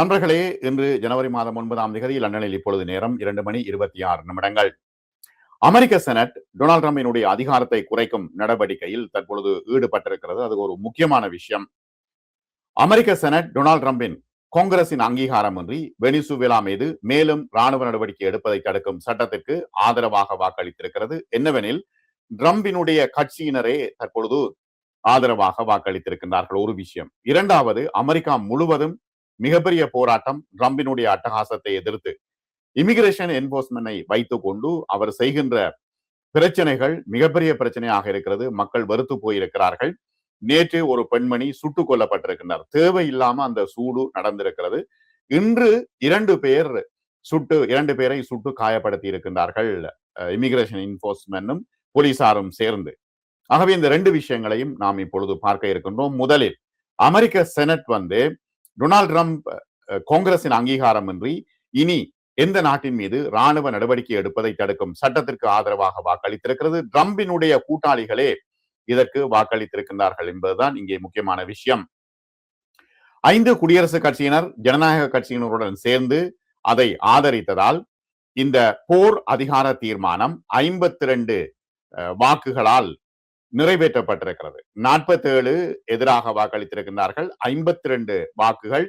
நண்பர்களே இன்று ஜனவரி மாதம் ஒன்பதாம் தேதி லண்டனில் இப்பொழுது நேரம் இரண்டு மணி இருபத்தி ஆறு நிமிடங்கள். அமெரிக்க செனட் டொனால்ட் ட்ரம்பினுடைய அதிகாரத்தை குறைக்கும் நடவடிக்கையில் தற்பொழுது ஈடுபட்டிருக்கிறது. அது ஒரு முக்கியமான விஷயம். அமெரிக்க செனட் டொனால்ட் ட்ரம்பின் காங்கிரசின் அங்கீகாரமின்றி வெனிசுவேலா மீது மேலும் ராணுவ நடவடிக்கை எடுப்பதை தடுக்கும் சட்டத்திற்கு ஆதரவாக வாக்களித்திருக்கிறது. என்னவெனில் ட்ரம்பினுடைய கட்சியினரே தற்பொழுது ஆதரவாக வாக்களித்திருக்கின்றார்கள். ஒரு விஷயம். இரண்டாவது அமெரிக்கா முழுவதும் மிகப்பெரிய போராட்டம் ட்ரம்பினுடைய அட்டகாசத்தை எதிர்த்து இமிகிரேஷன் என்போர்ஸ்மெண்டை வைத்துக் கொண்டு அவர் செய்கின்ற பிரச்சனைகள் மிகப்பெரிய பிரச்சனையாக இருக்கிறது. மக்கள் வெறுத்து போயிருக்கிறார்கள். நேற்று ஒரு பெண்மணி சுட்டுக் கொல்லப்பட்டிருக்கின்றார். தேவையில்லாம அந்த சூடு நடந்திருக்கிறது. இன்று இரண்டு பேர் சுட்டு இரண்டு பேரை சுட்டு காயப்படுத்தி இருக்கின்றார்கள் இமிகிரேஷன் என்போர்ஸ்மெண்டும் போலீசாரும் சேர்ந்து. ஆகவே இந்த ரெண்டு விஷயங்களையும் நாம் இப்பொழுது பார்க்க இருக்கின்றோம். முதலில் அமெரிக்க செனட் வந்து டொனால்டு ட்ரம்ப் காங்கிரசின் அங்கீகாரமின்றி இனி எந்த நாட்டின் மீது ராணுவ நடவடிக்கை எடுப்பதை தடுக்கும் சட்டத்திற்கு ஆதரவாக வாக்களித்திருக்கிறது. ட்ரம்பினுடைய கூட்டாளிகளே இதற்கு வாக்களித்திருக்கின்றார்கள் என்பதுதான் இங்கே முக்கியமான விஷயம். ஐந்து குடியரசுக் கட்சியினர் ஜனநாயக கட்சியினருடன் சேர்ந்து அதை ஆதரித்ததால் இந்த போர் அதிகார தீர்மானம் ஐம்பத்தி ரெண்டு வாக்குகளால் நிறைவேற்றப்பட்டிருக்கிறது. நாற்பத்தி ஏழு எதிராக வாக்களித்திருக்கின்றார்கள். ஐம்பத்தி ரெண்டு வாக்குகள்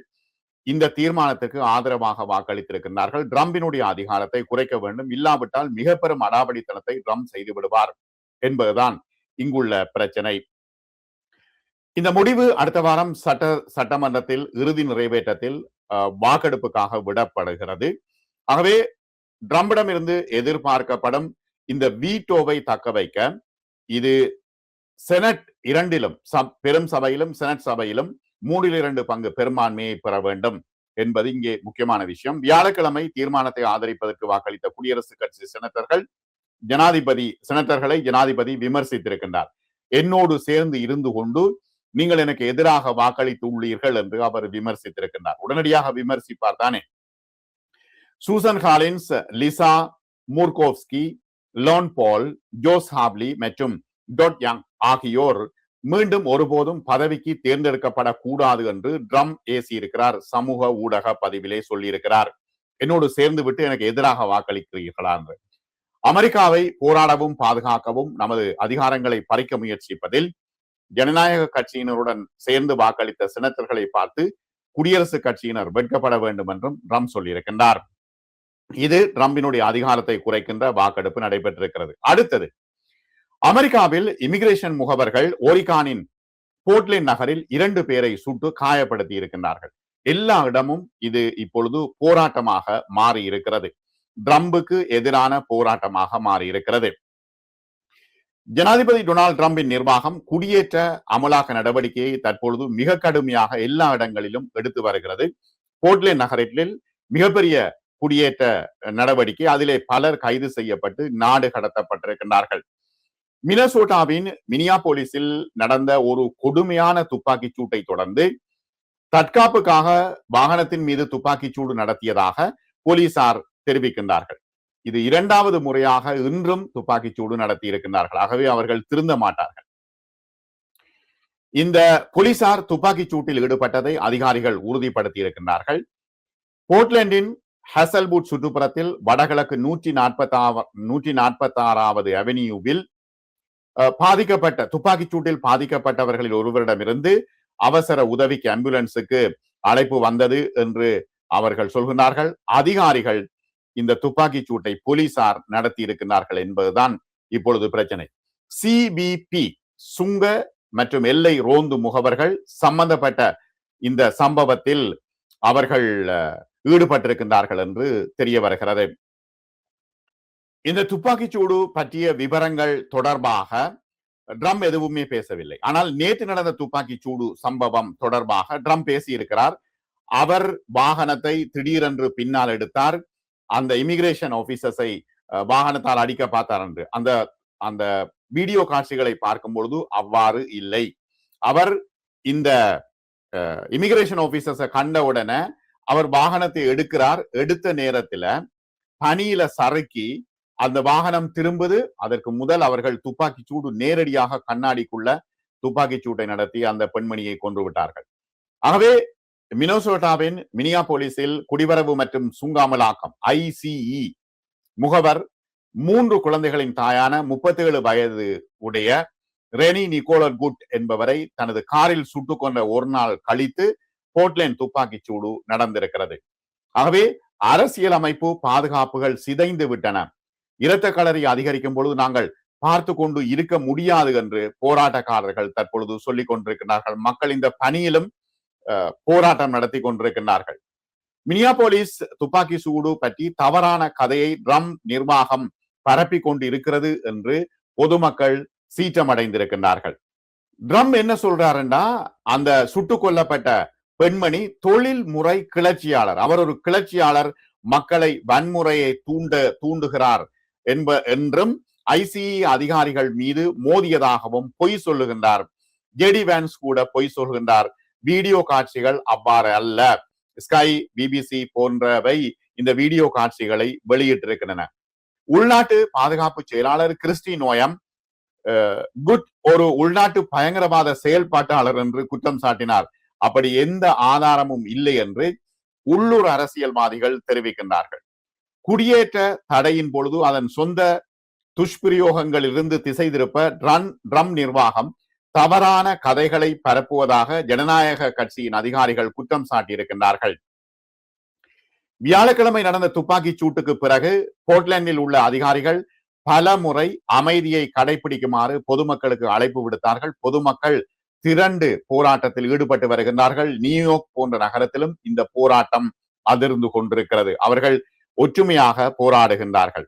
இந்த தீர்மானத்துக்கு ஆதரவாக வாக்களித்திருக்கின்றார்கள். ட்ரம்பினுடைய அதிகாரத்தை குறைக்க வேண்டும். இல்லாவிட்டால் மிக பெரும் அடாவடித்தனத்தை ட்ரம்ப் செய்து விடுவார் என்பதுதான் இங்குள்ள பிரச்சனை. இந்த முடிவு அடுத்த வாரம் சட்ட சட்டமன்றத்தில் இறுதி நிறைவேற்றத்தில் வாக்கெடுப்புக்காக விடப்படுகிறது. ஆகவே ட்ரம்பிடமிருந்து எதிர்பார்க்கப்படும் இந்த வீட்டோவை தக்க வைக்க இது செனட் இரண்டிலும் பெரும் சபையிலும் செனட் சபையிலும் மூன்றில் இரண்டு பங்கு பெரும்பான்மையை பெற வேண்டும் என்பது இங்கே முக்கியமான விஷயம். வியாழக்கிழமை தீர்மானத்தை ஆதரிப்பதற்கு வாக்களித்த குடியரசுக் கட்சி செனட்டர்கள் ஜனாதிபதி செனட்டர்களை ஜனாதிபதி விமர்சித்திருக்கின்றார். என்னோடு சேர்ந்து இருந்து கொண்டு நீங்கள் எனக்கு எதிராக வாக்களித்து உள்ளீர்கள் என்று அவர் விமர்சித்திருக்கின்றார். உடனடியாக விமர்சிப்பார் தானே. Susan Collins Lisa Murkowski Rand Paul Josh Hawley மற்றும் டொட் யங் ஆகியோர் மீண்டும் ஒருபோதும் பதவிக்கு தேர்ந்தெடுக்கப்படக்கூடாது என்று ட்ரம் ஏசி இருக்கிறார் சமூக ஊடக பதிவிலே சொல்லியிருக்கிறார். என்னோடு சேர்ந்து விட்டு எனக்கு எதிராக வாக்களிக்கிறீர்களா என்று. அமெரிக்காவை போராடவும் பாதுகாக்கவும் நமது அதிகாரங்களை பறிக்க முயற்சிப்பதில் ஜனநாயக கட்சியினருடன் சேர்ந்து வாக்களித்த சினத்தர்களை பார்த்து குடியரசுக் கட்சியினர் வெட்கப்பட வேண்டும் என்றும் ட்ரம் சொல்லியிருக்கின்றார். இது ட்ரம்பினுடைய அதிகாரத்தை குறைக்கின்ற வாக்கெடுப்பு நடைபெற்றிருக்கிறது. அடுத்தது அமெரிக்காவில் இமிகிரேஷன் முகவர்கள் ஓரிகானின் போர்ட்லேண்ட் நகரில் இரண்டு பேரை சுட்டு காயப்படுத்தி இருக்கின்றார்கள். எல்லா இடமும் இது இப்பொழுது போராட்டமாக மாறி இருக்கிறது. ட்ரம்புக்கு எதிரான போராட்டமாக மாறி இருக்கிறது. ஜனாதிபதி டொனால்டு டிரம்பின் நிர்வாகம் குடியேற்ற அமலாக்க நடவடிக்கையை தற்பொழுது மிக கடுமையாக எல்லா இடங்களிலும் எடுத்து வருகிறது. போர்ட்லேண்ட் நகரத்தில் மிகப்பெரிய குடியேற்ற நடவடிக்கை அதிலே பலர் கைது செய்யப்பட்டு நாடு கடத்தப்பட்டிருக்கின்றார்கள். மினசோட்டாவின் மினியாபோலிஸில் நடந்த ஒரு கொடுமையான துப்பாக்கி சூட்டை தொடர்ந்து தற்காப்புக்காக வாகனத்தின் மீது துப்பாக்கி சூடு நடத்தியதாக போலீசார் தெரிவிக்கின்றார்கள். இது இரண்டாவது முறையாக இன்றும் துப்பாக்கி சூடு நடத்தி இருக்கின்றார்கள் ஆகவே அவர்கள் திருந்த மாட்டார்கள். இந்த போலீசார் துப்பாக்கி சூட்டில் ஈடுபட்டதை அதிகாரிகள் உறுதிப்படுத்தி இருக்கின்றார்கள் போர்ட்லண்டின் ஹசல்பூட் சுற்றுப்புறத்தில் வடகிழக்கு நூற்றி நாற்பத்தி நூற்றி நாற்பத்தி ஆறாவது அவென்யூவில் பாதிக்கப்பட்ட துப்பாக்கி சூட்டில் பாதிக்கப்பட்டவர்களில் ஒருவரிடமிருந்து அவசர உதவிக்கு ஆம்புலன்ஸுக்கு அழைப்பு வந்தது என்று அவர்கள் சொல்கிறார்கள் அதிகாரிகள் இந்த துப்பாக்கி சூட்டை போலீசார் நடத்தி இருக்கிறார்கள் என்பதுதான் இப்பொழுது பிரச்சனை. சிபிபி சுங்க மற்றும் எல்லை ரோந்து முகவர்கள் சம்பந்தப்பட்ட இந்த சம்பவத்தில் அவர்கள் ஈடுபட்டிருக்கின்றார்கள் என்று தெரிய வருகிறது. இந்த துப்பாக்கிச்சூடு பற்றிய விவரங்கள் தொடர்பாக ட்ரம் எதுவுமே பேசவில்லை. ஆனால் நேற்று நடந்த துப்பாக்கி சூடு சம்பவம் தொடர்பாக ட்ரம் பேசியிருக்கிறார். அவர் வாகனத்தை திடீரென்று பின்னால் எடுத்தார். அந்த இமிகிரேஷன் ஆபீசர்ஸை வாகனத்தால் அடிக்க பார்த்தார் என்று. அந்த அந்த வீடியோ காட்சிகளை பார்க்கும் பொழுது அவ்வாறு இல்லை. அவர் இந்த இமிகிரேஷன் ஆபீசர்ஸை கண்ட உடனே அவர் வாகனத்தை எடுக்கிறார். எடுத்த நேரத்துல பனியில சறுக்கி அந்த வாகனம் திரும்புது. அதற்கு முதல் அவர்கள் துப்பாக்கி சூடு நேரடியாக கண்ணாடிக்குள்ள துப்பாக்கி சூட்டை நடத்தி அந்த பெண்மணியை கொன்று விட்டார்கள். ஆகவே மினோசோட்டாவின் மினியாபோலிஸில் குடிவரவு மற்றும் சுங்காமலாக்கம் ஐசிஇ முகவர் மூன்று குழந்தைகளின் தாயான முப்பத்தி ஏழு வயது உடைய ரெனி நிக்கோலர் குட் என்பவரை தனது காரில் சுட்டுக் கொண்ட ஒரு நாள் கழித்து போர்ட்லேண்ட் துப்பாக்கிச் சூடு நடந்திருக்கிறது. ஆகவே அரசியல் அமைப்பு பாதுகாப்புகள் சிதைந்து விட்டன. இரத்த களரி அதிகரிக்கும் பொழுது நாங்கள் பார்த்து கொண்டு இருக்க முடியாது என்று போராட்டக்காரர்கள் தற்பொழுது சொல்லிக் கொண்டிருக்கிறார்கள். மக்கள் இந்த பணியிலும் போராட்டம் நடத்தி கொண்டிருக்கிறார்கள். மினியாபோலிஸ் துப்பாக்கி சூடு பற்றி தவறான கதையை ட்ரம் நிர்வாகம் பரப்பி கொண்டு இருக்கிறது என்று பொதுமக்கள் சீற்றமடைந்திருக்கின்றார்கள் ட்ரம் என்ன சொல்றாருன்னா அந்த சுட்டுக் கொல்லப்பட்ட பெண்மணி தொழில் முறை கிளர்ச்சியாளர். அவர் ஒரு கிளர்ச்சியாளர். மக்களை வன்முறையை தூண்ட தூண்டுகிறார். என்ப என்றும் ஐசிஇ அதிகாரிகள் மீது மோதியதாகவும் பொய் சொல்லுகின்றார். ஜெடி வேன்ஸ் கூட பொய் சொல்கின்றார் வீடியோ காட்சிகள் அவ்வாறு அல்ல. ஸ்கை பிபிசி போன்றவை இந்த வீடியோ காட்சிகளை வெளியிட்டிருக்கின்றன. உள்நாட்டு பாதுகாப்பு செயலாளர் கிறிஸ்டி நோயம் குட் ஒரு உள்நாட்டு பயங்கரவாத செயல்பாட்டாளர் என்று குற்றம் சாட்டினார். அப்படி எந்த ஆதாரமும் இல்லை என்று உள்ளூர் அரசியல்வாதிகள் தெரிவிக்கின்றார்கள். குடியேற்ற தடையின் பொழுது அதன் சொந்த துஷ்பிரயோகங்களிலிருந்து திசை திருப்ப ரன் ட்ரம் நிர்வாகம் தவறான கதைகளை பரப்புவதாக ஜனநாயக கட்சியின் அதிகாரிகள் குற்றம் சாட்டியிருக்கின்றார்கள். வியாழக்கிழமை நடந்த துப்பாக்கிச் சூட்டுக்கு பிறகு போர்ட்லாண்டில் உள்ள அதிகாரிகள் பல முறை அமைதியை கடைபிடிக்குமாறு பொதுமக்களுக்கு அழைப்பு விடுத்தார்கள். பொதுமக்கள் திரண்டு போராட்டத்தில் ஈடுபட்டு வருகின்றார்கள். நியூயார்க் போன்ற நகரத்திலும் இந்த போராட்டம் அதிர்ந்து கொண்டிருக்கிறது. அவர்கள் ஒற்றுமையாக போராடுகின்றார்கள்.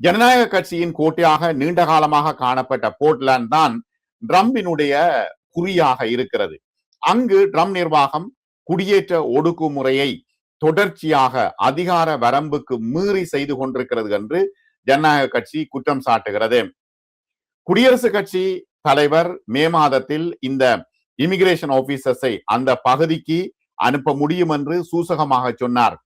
ஜனநாயக கட்சியின் கோட்டையாக நீண்ட காலமாக காணப்பட்ட போர்ட்லாந்து தான் ட்ரம்பினுடைய குறியாக இருக்கிறது. அங்கு ட்ரம் நிர்வாகம் குடியேற்ற ஒடுக்குமுறையை தொடர்ச்சியாக அதிகார வரம்புக்கு மீறி செய்து கொண்டிருக்கிறது என்று ஜனநாயக கட்சி குற்றம் சாட்டுகிறது. குடியரசுக் கட்சி தலைவர் மே மாதத்தில் இந்த இமிகிரேஷன் ஆபீசர்ஸை அந்த பகுதிக்கு அனுப்ப முடியும் என்று சூசகமாக சொன்னார்.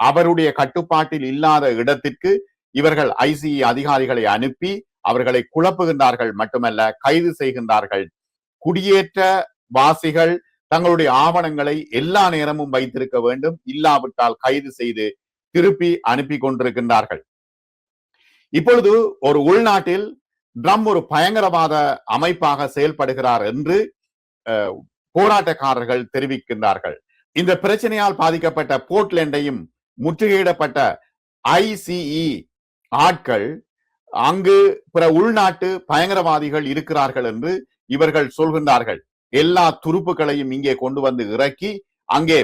அவருடைய கட்டுப்பாட்டில் இல்லாத இடத்திற்கு இவர்கள் ஐசிஇ அதிகாரிகளை அனுப்பி அவர்களை குழப்புகின்றார்கள் மட்டுமல்ல கைது செய்கின்றார்கள். குடியேற்ற வாசிகள் தங்களுடைய ஆவணங்களை எல்லா நேரமும் வைத்திருக்க வேண்டும். இல்லாவிட்டால் கைது செய்து திருப்பி அனுப்பி கொண்டிருக்கின்றார்கள். இப்பொழுது ஒரு உள்நாட்டில் ட்ரம் ஒரு பயங்கரவாத அமைப்பாக செயல்படுகிறார் என்று அஹ், போராட்டக்காரர்கள் தெரிவிக்கின்றார்கள். இந்த பிரச்சனையால் பாதிக்கப்பட்ட போர்ட்லேண்டையும் முற்றுகையிடப்பட்ட ஐசிஇ ஆட்கள் அங்கு பிற உள்நாட்டு பயங்கரவாதிகள் இருக்கிறார்கள் என்று இவர்கள் சொல்கின்றார்கள். எல்லா துருப்புகளையும் இங்கே கொண்டு வந்து இறக்கி அங்கே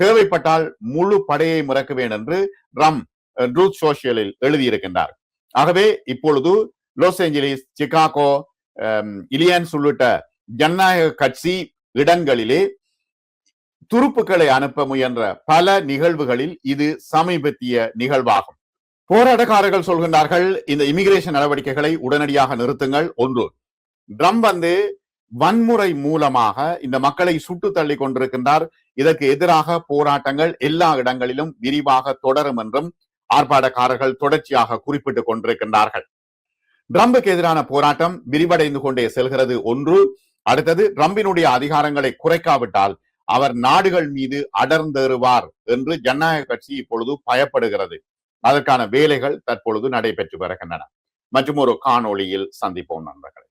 தேவைப்பட்டால் முழு படையை முறக்குவேன் என்று ரம் ட்ரூத் சோசியலில் எழுதியிருக்கின்றார். ஆகவே இப்பொழுது லாஸ் ஏஞ்சலிஸ் சிகாகோ இலியன்ஸ் உள்ளிட்ட ஜனநாயக கட்சி இடங்களிலே துருப்புக்களை அனுப்ப முயன்ற பல நிகழ்வுகளில் இது சமீபத்திய நிகழ்வாகும். போராட்டக்காரர்கள் சொல்கின்றார்கள் இந்த இமிகிரேஷன் நடவடிக்கைகளை உடனடியாக நிறுத்துங்கள் ஒன்று. ட்ரம்ப் வந்து வன்முறை மூலமாக இந்த மக்களை சுட்டு தள்ளி கொண்டிருக்கின்றார். இதற்கு எதிராக போராட்டங்கள் எல்லா இடங்களிலும் விரிவாக தொடரும் என்றும் ஆர்ப்பாட்டக்காரர்கள் தொடர்ச்சியாக குறிப்பிட்டுக் கொண்டிருக்கின்றார்கள். ட்ரம்புக்கு எதிரான போராட்டம் விரிவடைந்து கொண்டே செல்கிறது ஒன்று. அடுத்தது ட்ரம்பினுடைய அதிகாரங்களை குறைக்காவிட்டால் அவர் நாடுகள் மீது அடர்ந்தேறுவார் என்று ஜனநாயக கட்சி இப்பொழுது பயப்படுகிறது. அதற்கான வேலைகள் தற்பொழுது நடைபெற்று வருகின்றன. மற்றும் ஒரு காணொளியில் சந்திப்போம் நண்பர்களை.